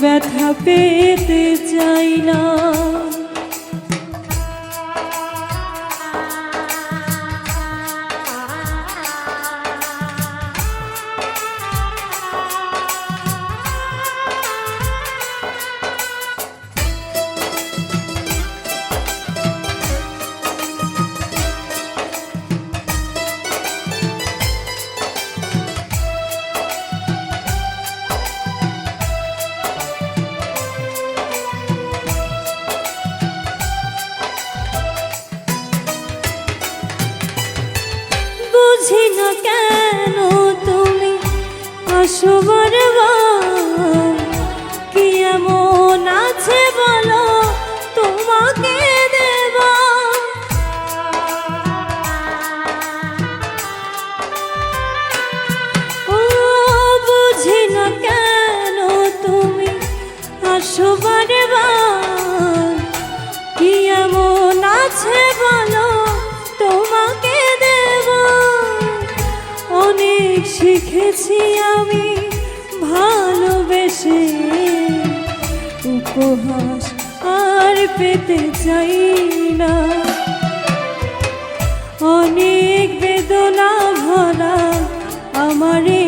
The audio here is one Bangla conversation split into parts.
ব্যথা পেতে চাই না। আসো শিখেছি আমি ভালোবেসে। উপহাস আর পেতে চাই না। অনেক বেদনা ভরা আমার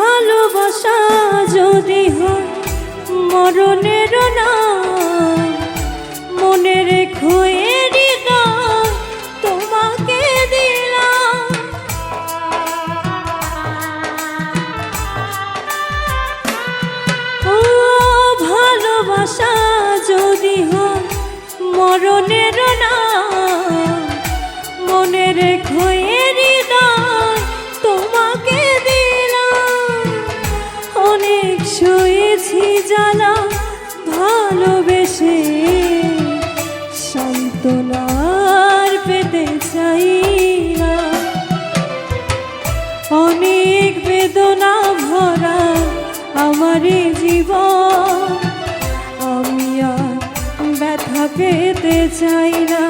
ভালোবাসা যদি হয় মরণের না মনে রেখো তোমাকে ভালোবাসা মরণের না মনে রেখো শুয়েছি জানা ভালোবেসে। সান্ত্বনার পেতে চাই না। অনেক বেদনা ভরা আমার জীবন। আমি আর ব্যথা পেতে চাই না।